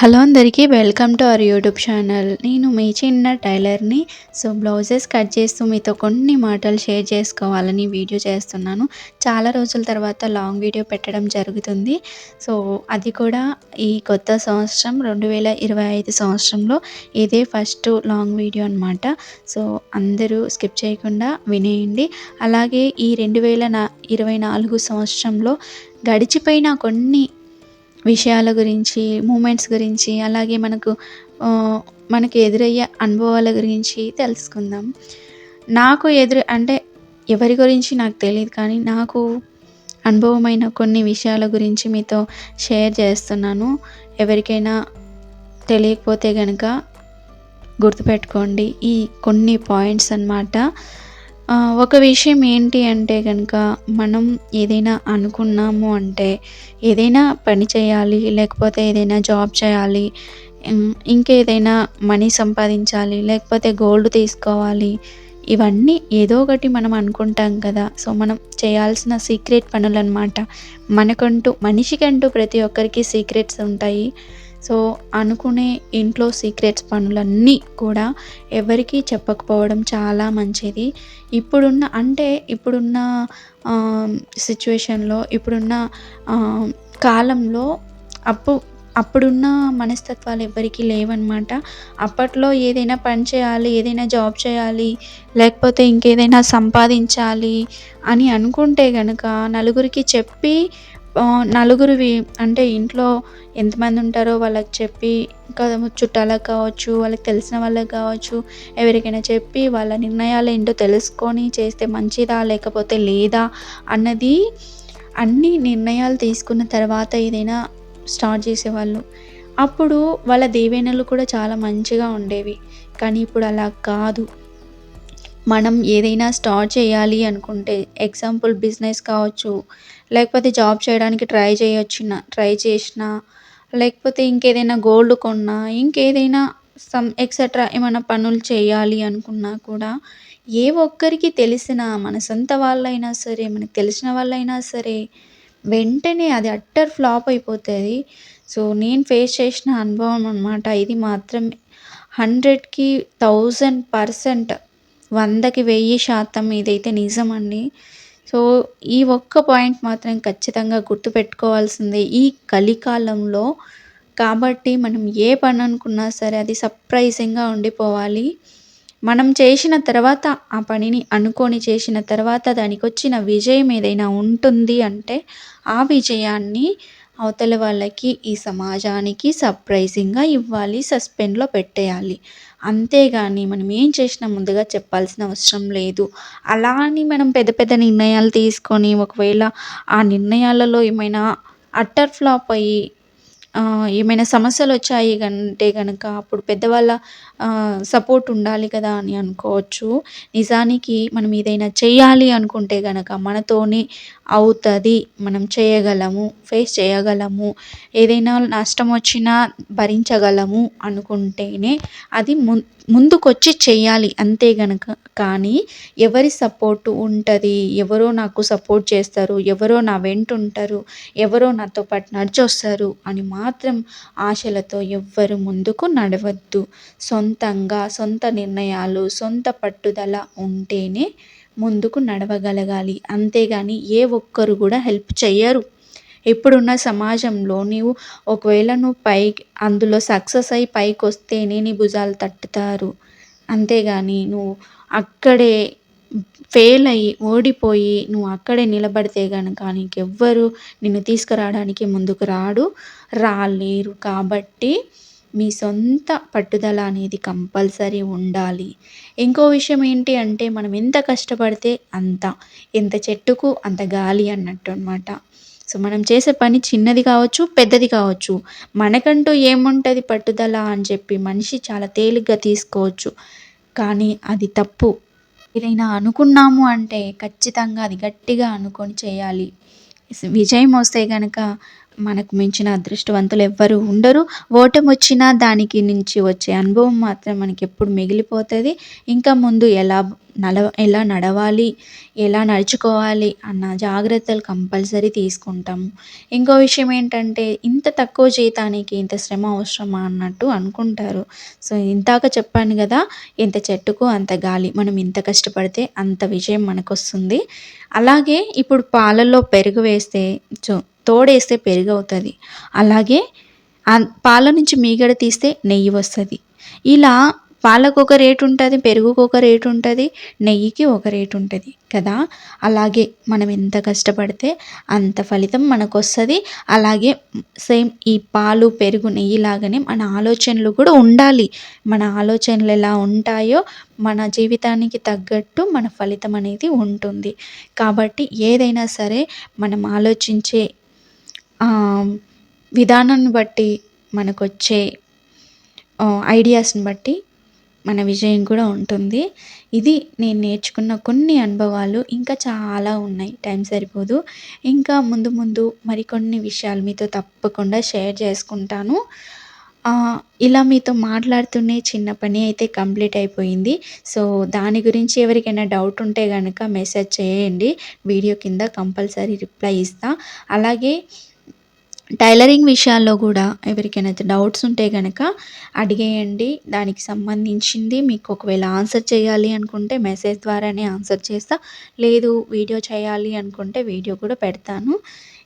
Hello అందరికీ welcome to our YouTube channel. నేను మీ చిన్న టైలర్ని. సో బ్లౌజెస్ కట్ చేస్తూ మీతో కొన్ని మాటలు షేర్ చేసుకోవాలని వీడియో చేస్తున్నాను. చాలా రోజుల తర్వాత లాంగ్ వీడియో పెట్టడం జరుగుతుంది. సో అది కూడా ఈ కొత్త సంవత్సరం రెండు వేల ఇరవై ఐదు సంవత్సరంలో ఇదే ఫస్ట్ లాంగ్ వీడియో అనమాట సో అందరూ స్కిప్ చేయకుండా వినేయండి. అలాగే ఈ రెండు వేల నా ఇరవై నాలుగు సంవత్సరంలో గడిచిపోయిన కొన్ని విషయాల గురించి మూమెంట్స్ గురించి అలాగే మనకు మనకి ఎదురయ్యే అనుభవాల గురించి తెలుసుకుందాం. నాకు ఎదురు అంటే ఎవరి గురించి నాకు తెలియదు కానీ నాకు అనుభవమైన కొన్ని విషయాల గురించి మీతో షేర్ చేస్తున్నాను. ఎవరికైనా తెలియకపోతే కనుక గుర్తుపెట్టుకోండి. ఈ కొన్ని పాయింట్స్ అన్నమాట. ఒక విషయం ఏంటి అంటే కనుక మనం ఏదైనా అనుకున్నాము అంటే ఏదైనా పని చేయాలి లేకపోతే ఏదైనా జాబ్ చేయాలి ఇంకేదైనా మనీ సంపాదించాలి లేకపోతే గోల్డ్ తీసుకోవాలి ఇవన్నీ ఏదో ఒకటి మనం అనుకుంటాం కదా. సో మనం చేయాల్సిన సీక్రెట్ పనులు అనమాట మనకంటూ మనిషికంటూ ప్రతి ఒక్కరికి సీక్రెట్స్ ఉంటాయి. సో అనుకునే ఇంట్లో సీక్రెట్స్ పనులన్నీ కూడా ఎవరికీ చెప్పకపోవడం చాలా మంచిది. ఇప్పుడున్న అంటే ఇప్పుడున్న సిచ్యువేషన్లో ఇప్పుడున్న కాలంలో అప్పు అప్పుడున్న మనస్తత్వాలు ఎవరికీ లేవన్నమాట. అప్పట్లో ఏదైనా పని చేయాలి ఏదైనా జాబ్ చేయాలి లేకపోతే ఇంకేదైనా సంపాదించాలి అని అనుకుంటే కనుక నలుగురికి చెప్పి నలుగురివి అంటే ఇంట్లో ఎంతమంది ఉంటారో వాళ్ళకి చెప్పి ఇంకా చుట్టాలకు కావచ్చు వాళ్ళకి తెలిసిన వాళ్ళకి కావచ్చు ఎవరికైనా చెప్పి వాళ్ళ నిర్ణయాలు ఏంటో తెలుసుకొని చేస్తే మంచిదా లేకపోతే లేదా అన్నది అన్ని నిర్ణయాలు తీసుకున్న తర్వాత ఏదైనా స్టార్ట్ చేసేవాళ్ళు. అప్పుడు వాళ్ళ దేవేనలు కూడా చాలా మంచిగా ఉండేవి. కానీ ఇప్పుడు అలా కాదు. మనం ఏదైనా స్టార్ట్ చేయాలి అనుకుంటే ఎగ్జాంపుల్ బిజినెస్ కావచ్చు లేకపోతే జాబ్ చేయడానికి ట్రై చేయొచ్చిన ట్రై చేసిన లేకపోతే ఇంకేదైనా గోల్డ్ కొన్నా ఇంకేదైనా సమ్ ఎక్సెట్రా ఏమైనా పనులు చేయాలి అనుకున్నా కూడా ఏ ఒక్కరికి తెలిసిన మన సొంత వాళ్ళైనా సరే మనకు తెలిసిన వాళ్ళైనా సరే వెంటనే అది అట్టర్ ఫ్లాప్ అయిపోతుంది. సో నేను ఫేస్ చేసిన అనుభవం అనమాట ఇది మాత్రం హండ్రెడ్కి థౌజండ్ పర్సెంట్ వందకి వెయ్యి శాతం ఇదైతే నిజమండి సో ఈ ఒక్క పాయింట్ మాత్రం ఖచ్చితంగా గుర్తుపెట్టుకోవాల్సిందే. ఈ కలికాలంలో కాబట్టి మనం ఏ పని అనుకున్నా సరే అది సర్ప్రైజింగ్గా ఉండిపోవాలి. మనం చేసిన తర్వాత ఆ పనిని అనుకొని చేసిన తర్వాత దానికి వచ్చిన విజయం ఏదైనా ఉంటుంది అంటే ఆ విజయాన్ని అవతల వాళ్ళకి ఈ సమాజానికి సర్ప్రైజింగ్గా ఇవ్వాలి సస్పెండ్లో పెట్టేయాలి. అంతేగాని మనం ఏం చేసినా ముందుగా చెప్పాల్సిన అవసరం లేదు. అలా అని మనం పెద్ద పెద్ద నిర్ణయాలు తీసుకొని ఒకవేళ ఆ నిర్ణయాలలో ఏమైనా అట్టర్ ఫ్లాప్ అయ్యి ఏమైనా సమస్యలు వచ్చాయి అంటే కనుక అప్పుడు పెద్దవాళ్ళ సపోర్ట్ ఉండాలి కదా అని అనుకోవచ్చు. నిజానికి మనం ఏదైనా చేయాలి అనుకుంటే కనుక మనతోనే అవుతుంది. మనం చేయగలము ఫేస్ చేయగలము. ఏదైనా నష్టం వచ్చినా భరించగలము అనుకుంటేనే అది ము ముందుకొచ్చి చేయాలి అంతే గనక. కానీ ఎవరి సపోర్టు ఉంటుంది? ఎవరో నాకు సపోర్ట్ చేస్తారు? ఎవరో నా వెంట ఉంటారు ఎవరో నాతో పాటు నడిచొస్తారు? అని మా మాత్రం ఆశలతో ఎవ్వరు ముందుకు నడవద్దు. సొంతంగా సొంత నిర్ణయాలు సొంత పట్టుదల ఉంటేనే ముందుకు నడవగలగాలి. అంతేగాని ఏ ఒక్కరు కూడా హెల్ప్ చెయ్యరు. ఇప్పుడున్న సమాజంలో నీవు ఒకవేళ నువ్వు పైకి అందులో సక్సెస్ అయి పైకి వస్తేనే నీ భుజాలు తట్టుతారు. అంతేగాని నువ్వు అక్కడే ఫెయిల్ అయ్యి ఓడిపోయి నువ్వు అక్కడే నిలబడితే కనుక నీకెవ్వరు నిన్ను తీసుకురావడానికి ముందుకు రాడు రాలేరు. కాబట్టి మీ సొంత పట్టుదల అనేది కంపల్సరీ ఉండాలి. ఇంకో విషయం ఏంటి అంటే మనం ఎంత కష్టపడితే అంత ఎంత చెట్టుకు అంత గాలి అన్నట్టు అనమాట సో మనం చేసే పని చిన్నది కావచ్చు పెద్దది కావచ్చు. మనకంటూ ఏముంటుంది పట్టుదల అని చెప్పి మనిషి చాలా తేలిగ్గా తీసుకోవచ్చు. కానీ అది తప్పు. ఏదైనా అనుకున్నాము అంటే ఖచ్చితంగా అది గట్టిగా అనుకొని చేయాలి. విజయం వస్తే కనుక మనకు మించిన అదృష్టవంతులు ఎవ్వరు ఉండరు. ఓటమి వచ్చినా దానికి నుంచి వచ్చే అనుభవం మాత్రం మనకి ఎప్పుడు మిగిలిపోతుంది. ఇంకా ముందు ఎలా నల ఎలా నడవాలి ఎలా నడుచుకోవాలి అన్న జాగ్రత్తలు కంపల్సరీ తీసుకుంటాము ఇంకో విషయం ఏంటంటే ఇంత తక్కువ జీతానికి ఇంత శ్రమ అవసరమా అన్నట్టు అనుకుంటారు. సో ఇంతాక చెప్పాను కదా ఎంత చెట్టుకు అంత గాలి మనం ఇంత కష్టపడితే అంత విజయం మనకు వస్తుంది అలాగే ఇప్పుడు పాలల్లో పెరుగు వేస్తే చో తోడేస్తే పెరుగు అవుతుంది అలాగే పాల నుంచి మీగడ తీస్తే నెయ్యి వస్తుంది. ఇలా పాలకు ఒక రేటు ఉంటుంది పెరుగుకు ఒక రేటు ఉంటుంది నెయ్యికి ఒక రేటు ఉంటుంది కదా? అలాగే మనం ఎంత కష్టపడితే అంత ఫలితం మనకు వస్తుంది అలాగే సేమ్ ఈ పాలు పెరుగు నెయ్యి లాగానే మన ఆలోచనలు కూడా ఉండాలి. మన ఆలోచనలు ఎలా ఉంటాయో మన జీవితానికి తగ్గట్టు మన ఫలితం అనేది ఉంటుంది. కాబట్టి ఏదైనా సరే మనం ఆలోచించే విధానాన్ని బట్టి మనకు వచ్చే ఐడియాస్ని బట్టి మన విజయం కూడా ఉంటుంది. ఇది నేను నేర్చుకున్న కొన్ని అనుభవాలు ఇంకా చాలా ఉన్నాయి. టైం సరిపోదు. ఇంకా ముందు ముందు మరికొన్ని విషయాలు మీతో తప్పకుండా షేర్ చేసుకుంటాను. ఇలా మీతో మాట్లాడుతూనే చిన్న పని అయితే కంప్లీట్ అయిపోయింది. సో దాని గురించి ఎవరికైనా డౌట్ ఉంటే కనుక మెసేజ్ చేయండి. వీడియో కింద కంపల్సరీ రిప్లై ఇస్తా. అలాగే టైలరింగ్ విషయాల్లో కూడా ఎవరికైనా డౌట్స్ ఉంటే కనుక అడిగేయండి. దానికి సంబంధించింది మీకు ఒకవేళ ఆన్సర్ చేయాలి అనుకుంటే మెసేజ్ ద్వారానే ఆన్సర్ చేస్తా. లేదు వీడియో చేయాలి అనుకుంటే వీడియో కూడా పెడతాను.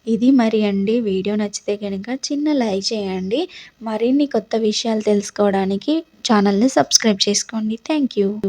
ఇది మరి అండి. వీడియో నచ్చితే కనుక చిన్న లైక్ చేయండి. మరిన్ని కొత్త విషయాలు తెలుసుకోవడానికి ఛానల్ని సబ్స్క్రైబ్ చేసుకోండి. Thank you.